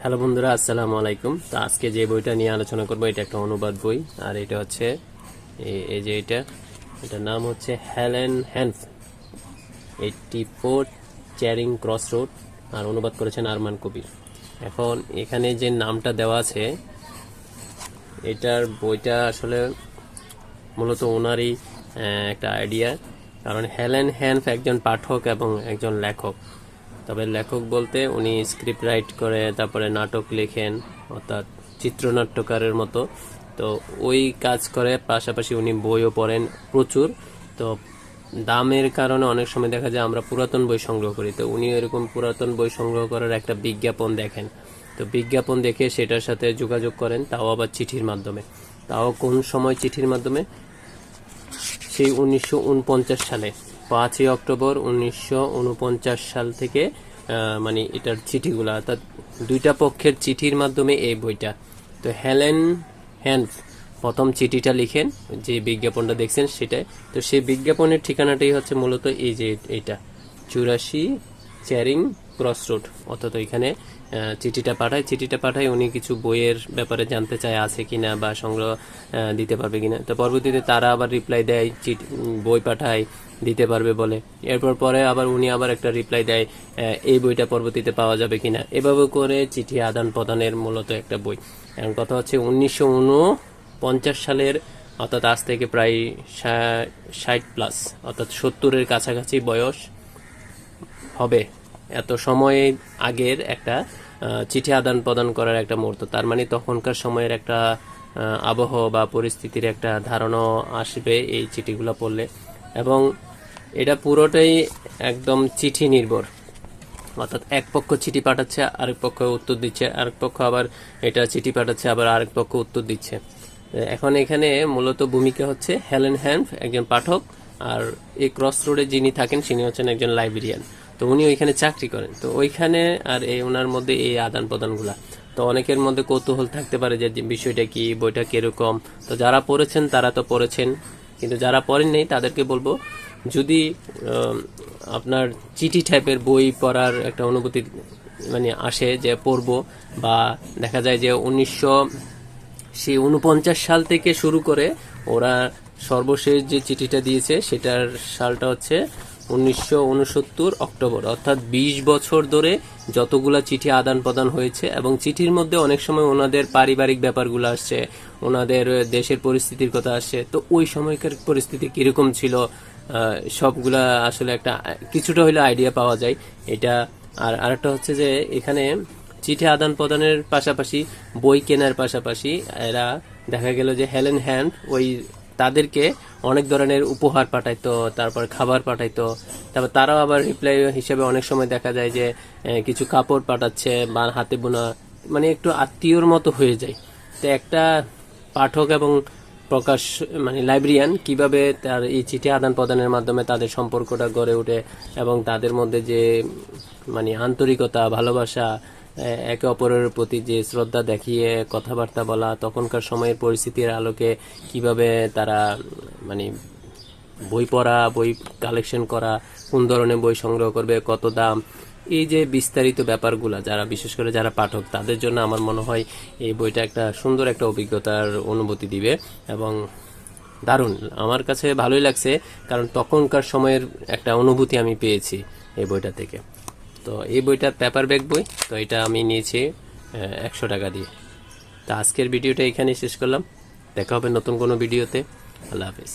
Hello বন্ধুরা, আসসালামু আলাইকুম। তো আজকে যে বইটা নিয়ে আলোচনা করব, এটা একটা অনুবাদ বই, আর এটা হচ্ছে এই- যে এটা, এটার নাম হচ্ছে Helene Hanff eighty four Charing Cross Road আর অনুবাদ করেছেন আরমান কবির। এখন এখানে যে নামটা দেওয়া আছে, এটার বইটা আসলে মূলত ওনারই একটা আইডিয়া, কারণ হেলেন হ্যান্স একজন পাঠক এবং একজন লেখক। তবে লেখক বলতে উনি স্ক্রিপ্ট রাইট করে, তারপরে নাটক লেখেন, অর্থাৎ চিত্রনাট্যকারের মতো। তো ওই কাজ করে, পাশাপাশি উনি বইও পড়েন প্রচুর। তো দামের কারণে অনেক সময় দেখা যায় আমরা পুরাতন বই সংগ্রহ করি। তো উনি এরকম পুরাতন বই সংগ্রহ করার একটা বিজ্ঞাপন দেখেন। তো বিজ্ঞাপন দেখে সেটার সাথে যোগাযোগ করেন, তাও আবার চিঠির মাধ্যমে। তাও কোন সময় চিঠির মাধ্যমে? সেই উনিশশো ঊনপঞ্চাশ সালে, পাঁচই অক্টোবর উনিশশো ঊনপঞ্চাশ সাল থেকে মানে এটার চিঠিগুলো অর্থাৎ দুইটা পক্ষের চিঠির মাধ্যমে এই বইটা। তো হেলেন হ্যান্স প্রথম চিঠিটা লিখেন, যে বিজ্ঞাপনটা দেখছেন সেটাই। তো সেই বিজ্ঞাপনের ঠিকানাটাই হচ্ছে মূলত এই যে এটা চুরাশি চ্যারিং ক্রস রোড অর্থাৎ ওইখানে চিঠিটা পাঠায়। চিঠিটা পাঠায় উনি কিছু বইয়ের ব্যাপারে জানতে চায় আছে কিনা বা সংগ্রহ দিতে পারবে কিনা। তো পরবর্তীতে তারা আবার রিপ্লাই দেয়, চিঠি বই পাঠায়, দিতে পারবে বলে। এরপর পরে আবার উনি আবার একটা রিপ্লাই দেয় এই বইটা পরবর্তীতে পাওয়া যাবে কিনা। এভাবে করে চিঠি আদান প্রদানের মূলত একটা বই। এখন কথা হচ্ছে উনিশশো পঞ্চাশ সালের, অর্থাৎ আজ থেকে প্রায় ষাট প্লাস অর্থাৎ সত্তরের কাছাকাছি বয়স হবে। এত সময় আগের একটা চিঠি আদান প্রদান করার একটা মুহূর্ত। তার মানে তখনকার সময়ের একটা আবহাওয়া বা পরিস্থিতির একটা ধারণা আসবে এই চিঠিগুলো পড়লে। এবং এটা পুরোটাই একদম চিঠি নির্ভর। অর্থাৎ এক পক্ষ চিঠি পাঠাচ্ছে, আরেক পক্ষ উত্তর দিচ্ছে, আরেক পক্ষ আবার এটা চিঠি পাঠাচ্ছে, আবার আরেক পক্ষ উত্তর দিচ্ছে। এখন এখানে মূলত ভূমিকা হচ্ছে হেলেন হ্যান্ড একজন পাঠক, আর এই ক্রস রোডে যিনি থাকেন তিনি হচ্ছেন একজন লাইব্রেরিয়ান। তো উনি ওইখানে চাকরি করেন। তো ওইখানে আর এই ওনার মধ্যে এই আদান প্রদানগুলা তো অনেকের মধ্যে কৌতূহল থাকতে পারে যে বিষয়টা কি, বইটা কীরকম? তো যারা পড়েছেন, তারা তো পড়েছেন। কিন্তু যারা পড়েননি তাদেরকে বলব, যদি আপনার চিঠি টাইপের বই পড়ার একটা অনুভূতি মানে আসে যে পড়ব বা দেখা যায় যে উনিশশো সেই উনপঞ্চাশ সাল থেকে শুরু করে ওরা সর্বশেষ যে চিঠিটা দিয়েছে, সেটার সালটা হচ্ছে উনিশশো উনসত্তর অক্টোবর, অর্থাৎ বিশ বছর ধরে যতগুলা চিঠি আদান প্রদান হয়েছে এবং চিঠির মধ্যে অনেক সময় ওনাদের পারিবারিক ব্যাপারগুলো আসছে, ওনাদের দেশের পরিস্থিতির কথা আসছে। তো ওই সময়কার পরিস্থিতি কীরকম ছিল? সবগুলা আসলে একটা, কিছুটা হলে আইডিয়া পাওয়া যায়। এটা, আর আরেকটা হচ্ছে যে এখানে চিঠি আদান প্রদানের পাশাপাশি, বই কেনার পাশাপাশি এরা দেখা গেল যে হেলেন হ্যান্ড ওই তাদেরকে অনেক ধরনের উপহার পাঠাইতো, তারপর খাবার পাঠাইতো। তারপর তারাও আবার রিপ্লাই হিসেবে অনেক সময় দেখা যায় যে কিছু কাপড় পাঠাচ্ছে বা হাতে বোনা মানে একটু আত্মীয়র মতো হয়ে যায়। তো একটা পাঠক এবং প্রকাশ মানে লাইব্রেরিয়ান কীভাবে তার এই চিঠি আদান প্রদানের মাধ্যমে তাদের সম্পর্কটা গড়ে ওঠে এবং তাদের মধ্যে যে মানে আন্তরিকতা, ভালোবাসা একে অপরের প্রতি যে শ্রদ্ধা দেখিয়ে কথাবার্তা বলা, তখনকার সময়ের পরিস্থিতির আলোকে কীভাবে তারা মানে বই পড়া, বই কালেকশন করা, কোন ধরনের বই সংগ্রহ করবে, কত দাম, এই যে বিস্তারিত ব্যাপারগুলা, যারা, বিশেষ করে যারা পাঠক, তাদের জন্য আমার মনে হয় এই বইটা একটা সুন্দর একটা অভিজ্ঞতার অনুভূতি দিবে এবং দারুণ। আমার কাছে ভালোই লাগছে, কারণ তখনকার সময়ের একটা অনুভূতি আমি পেয়েছি এই বইটা থেকে। তো এই বইটা পেপার ব্যাগ বই, তো এটা আমি নিয়েছি একশো টাকা দিয়ে। তো আজকের ভিডিওটা এখানেই শেষ করলাম। দেখা হবে নতুন কোনো ভিডিওতে। আল্লাহ হাফিজ।